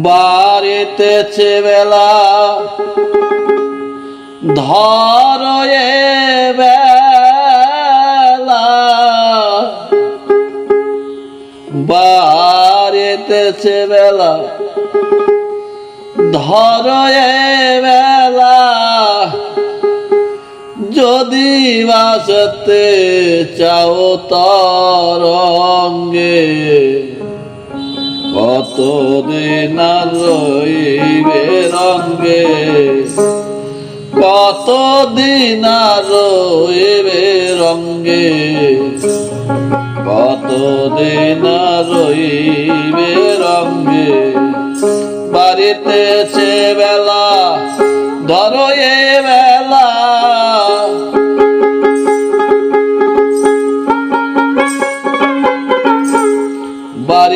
বাড়িতেছে বেলা ধর বেলা বাড়িতেছে বেলা ধর বেলা যদি বাসতে চাও তরঙ্গে কতদিন আর রইবে রঙ্গে কতদিন আর রইবে রঙ্গে কতদিন আর রইবে রঙ্গে। বাড়িতে সে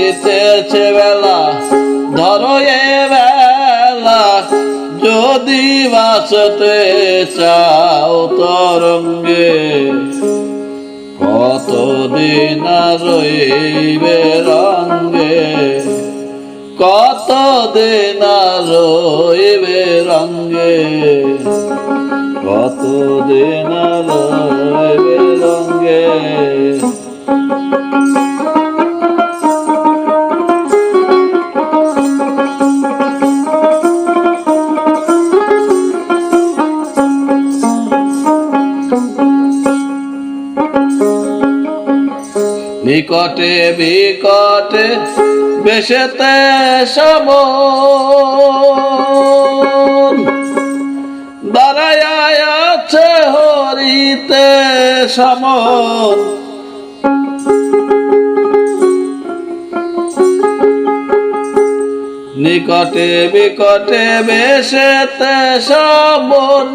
বাড়িতে বেলা, ধরো এ বেলা, যদি বাসতে চাও তরঙ্গে, কতদিন রইবে রঙ্গে, কতদিন রইবে রঙ্গে, কতদিন নিকটে বিকটে বেশেতে সম দাঁড়ায় আছে হরিতে সমন। নিকটে বিকটে বেশেতে সমন।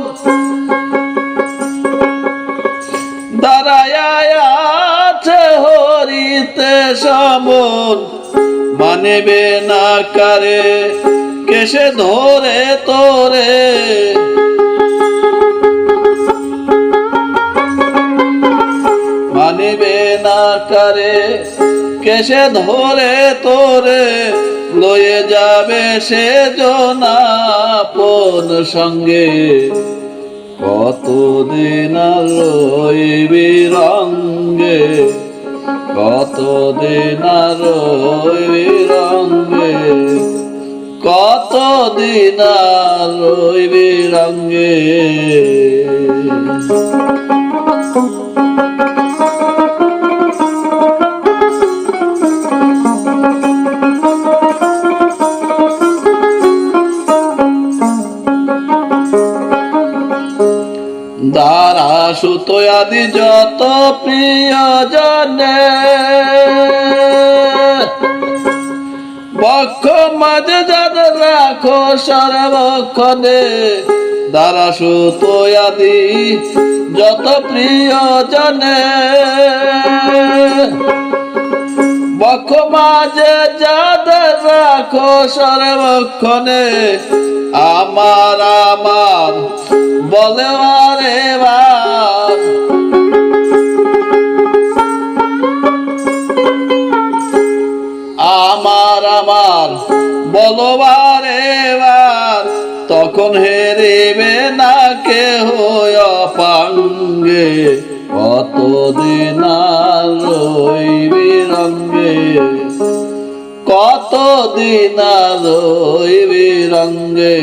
হরিতে সমন মানবে না কারে, কেসে ধরে তোরে। মানিবে না কারে, কেসে ধরে তোরে। লয়ে যাবে সে জনাপন সঙ্গে। কতদিন রঙ্গে? কতদিন আর রঙে কতদিন আর রইবি দ্বারা আদি যত প্রিয় জনে। বক্ষ মাঝে যাদের রাখো সর্বক্ষণে দ্বারা সুত আদি যত প্রিয় জনে। বক্ষ মাঝে যাদের রাখো সর্বক্ষণে আমার আমার বলে আরে বার আমার আমার বলবার এবার তখন হেরিবে না কেহ পাঙ্গে কতদিন আর কতদিন আর রইবি রঙ্গে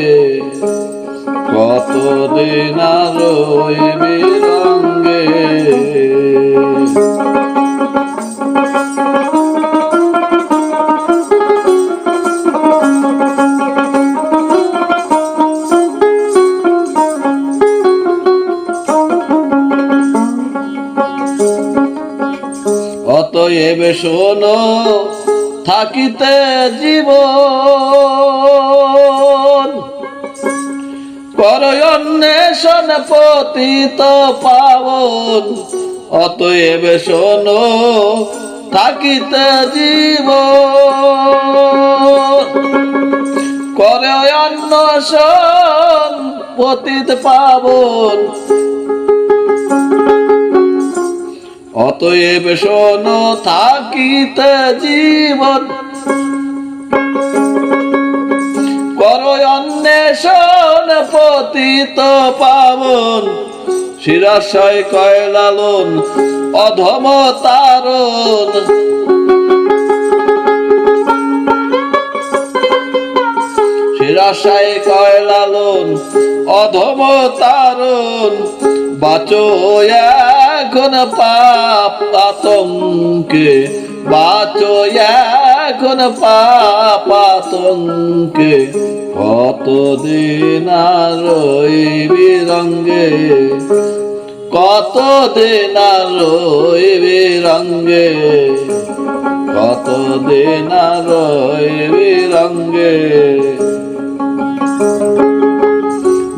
কতদিন আর রইবি রঙ্গে অতএব শোনো থাকিতে জীবন। করয় অন্বেষণ পতিত পাবন। অতএব শোনো থাকিতে জীব করে অন্বেষণ পতিত পাবন। অতএব শোনো, থাকিতে জীবন। অন্বেষণ পতিত পাবন। শিরাশয় কয় লালন অধম তারণ। শিরাশায় কয় লালন অধম তারণ। বাঁচো এখন পাপ আতঙ্কে, বাঁচো এখন পাপ আতঙ্কে। কতদিন আর রঙ্গে, কতদিন আর রঙ্গে, কতদিন আর রঙ্গে।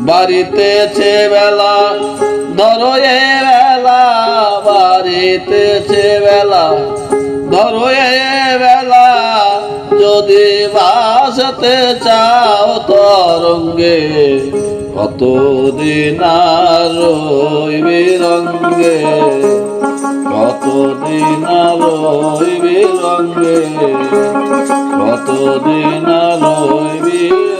বাড়িতেছে বেলা ধরো ধরো বেলা যদি বাসতে চাও তরঙ্গে, কতদিন আর রইবি রঙ্গে? কতদিন আর রইবি রঙ্গে? কতদিন আর রইবি